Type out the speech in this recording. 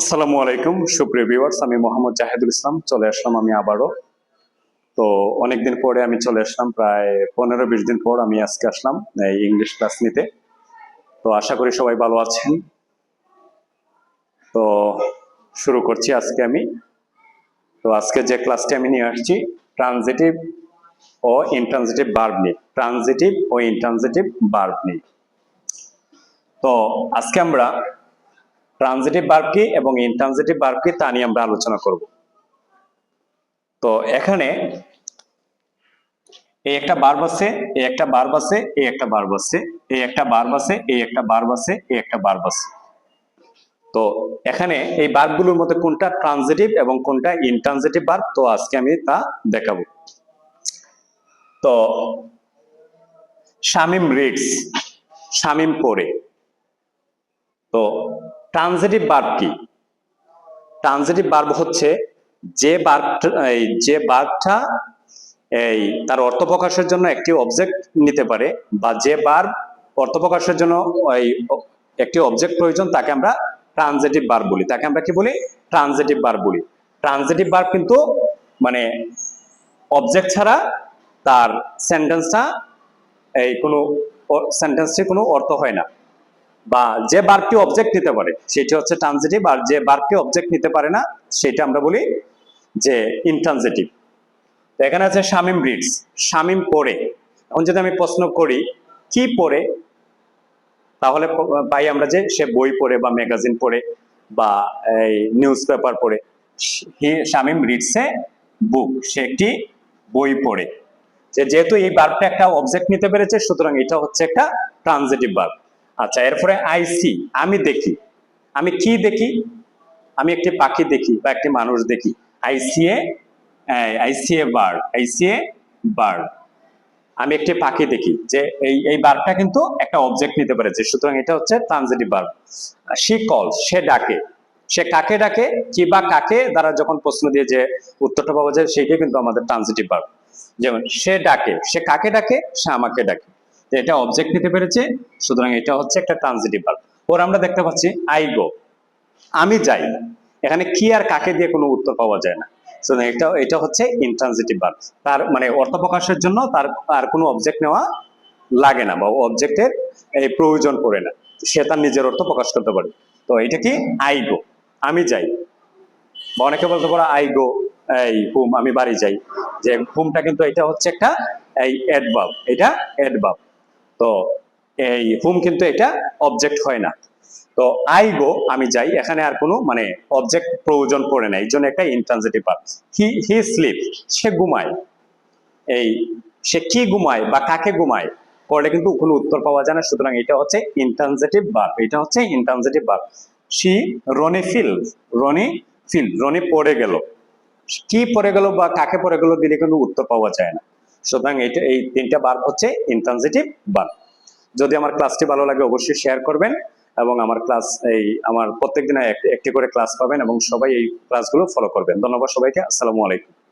আসসালামু আলাইকুম, সুপ্রিয় ভিউয়ার্স আমি মোহাম্মদ জাহেদুল ইসলাম, চলে আসলাম আমি আবারও। তো অনেকদিন পরে আমি চলে আসলাম, প্রায় পনেরো বিশ দিন পর আমি আজকে আসলাম এই ইংলিশ ক্লাস নিতে। তো আশা করি সবাই ভালো আছেন। তো শুরু করছি আজকে আমি। তো আজকে যে ক্লাসটি আমি নিয়ে আসছি ট্রানজিটিভ ও ইনট্রানজিটিভ বার্ব নিয়ে। ট্রানজিটিভ ও ইনট্রানজিটিভ বার্ব নিয়ে। তো আজকে আমরা ট্রানজিটিভ ভার্ব কি এবং ইনট্রানজিটিভ ভার্ব কি তা নিয়ে আমরা আলোচনা করব। তো এখানে এই একটা ভার্ব আছে, এই একটা ভার্ব আছে, এই একটা ভার্ব আছে, এই একটা ভার্ব আছে, এই একটা ভার্ব আছে, এই একটা ভার্ব আছে। তো এখানে এই ভার্বগুলোর মধ্যে কোনটা ট্রানজিটিভ এবং কোনটা ইনট্রানজিটিভ ভার্ব? তো আজকে আমি তা দেখাবো। তো শামিম রিডস, শামিম পড়ে তো ট্রানজিটিভ ভার্ব কি? ট্রানজিটিভ বার্ব হচ্ছে যে এই যে ভার্বটা এই তার অর্থ প্রকাশের জন্য একটি অবজেক্ট নিতে পারে বা যে ভার্ব অর্থ প্রকাশের জন্য এই একটি অবজেক্ট প্রয়োজন, তাকে আমরা ট্রানজিটিভ ভার্ব বলি। তাকে আমরা কি বলি? ট্রানজিটিভ ভার্ব বলি। ট্রানজিটিভ ভার্ব কিন্তু মানে অবজেক্ট ছাড়া তার সেন্টেন্সটা এই কোনো সেন্টেন্সটির কোনো অর্থ হয় না। বা যে বার্বটি অবজেক্ট নিতে পারে, সেটি হচ্ছে ট্রানজিটিভ আর যে বার্বটি অবজেক্ট নিতে পারে না, সেটা আমরা বলি যে ইনট্রানজিটিভ তো এখানে আছে শামিম রিডস শামিম পড়ে। এখন যদি আমি প্রশ্ন করি, কি পড়ে? তাহলে পাই আমরা যে সে বই পড়ে বা ম্যাগাজিন পড়ে বা এই নিউজ পেপার পড়ে শামিম রিডস এ বুক সে একটি বই পড়ে। যেহেতু এই বার্বটা একটা অবজেক্ট নিতে পেরেছে, সুতরাং এটা হচ্ছে একটা ট্রানজিটিভ বার্ব আচ্ছা এরপরে আই সি আমি দেখি। আমি কি দেখি? আমি একটি পাখি দেখি বা একটি মানুষ দেখি। I see a I see a bird I see a bird আমি একটি পাখি দেখি যে এই এই বার্বটা কিন্তু একটা অবজেক্ট নিতে পেরেছে সুতরাং এটা হচ্ছে ট্রানজিটিভ বার্ব সে কল সে ডাকে। সে কাকে ডাকে? কি বা কাকে? দ্বারা যখন প্রশ্ন দিয়ে যে উত্তরটা পাওয়া যায় সেটাই কিন্তু আমাদের ট্রানজিটিভ বার্ব যেমন, সে ডাকে। সে কাকে ডাকে? সে আমাকে ডাকে। এটা অবজেক্ট নিতে পেরেছে, সুতরাং এটা হচ্ছে একটা ট্রানজিটিভ ভার্ব ওর আমরা দেখতে পাচ্ছি আই গো আমি যাই এখানে কি আর কাকে দিয়ে কোনো উত্তর পাওয়া যায় না। সুতরাং এটা এটা হচ্ছে ইনট্রানজিটিভ ভার্ব তার মানে অর্থ প্রকাশের জন্য তার আর কোনো অবজেক্ট নেওয়া লাগে না বা অবজেক্টের এই প্রয়োজন পড়ে না। সে তার নিজের অর্থ প্রকাশ করতে পারে। তো এটা কি? আই গো আমি যাই। বা অনেকে বলতে পারো আই গো এই হুম, আমি বাড়ি যাই। যে হুমটা কিন্তু এটা হচ্ছে একটা, এই অ্যাডভার্ব এটা অ্যাডভার্ব তো এই হুম কিন্তু এটা অবজেক্ট হয় না। তো আই গো আমি যাই, এখানে আর কোনো মানে অবজেক্ট প্রয়োজন পড়ে না, এই জন্য একটা intransitive verb he he sleep সে ঘুমায়। এই সে কি ঘুমায় বা কাকে ঘুমায় করলে কিন্তু কোনো উত্তর পাওয়া যায় না, সুতরাং এটা হচ্ছে ইনট্রানজিটিভ ভার্ব এটা হচ্ছে intransitive verb see Roni fell Roni fell Roni পড়ে গেল। কি পড়ে গেল বা কাকে পড়ে গেল দিলে কিন্তু উত্তর পাওয়া যায় না। সুতরাং এটা এই তিনটা ভার্ব হচ্ছে ইনট্রানজিটিভ ভার্ব যদি আমার ক্লাসটি ভালো লাগে অবশ্যই শেয়ার করবেন এবং আমার ক্লাস এই আমার প্রত্যেক দিন একটি করে ক্লাস পাবেন এবং সবাই এই ক্লাসগুলো ফলো করবেন। ধন্যবাদ সবাইকে। আসসালামু আলাইকুম।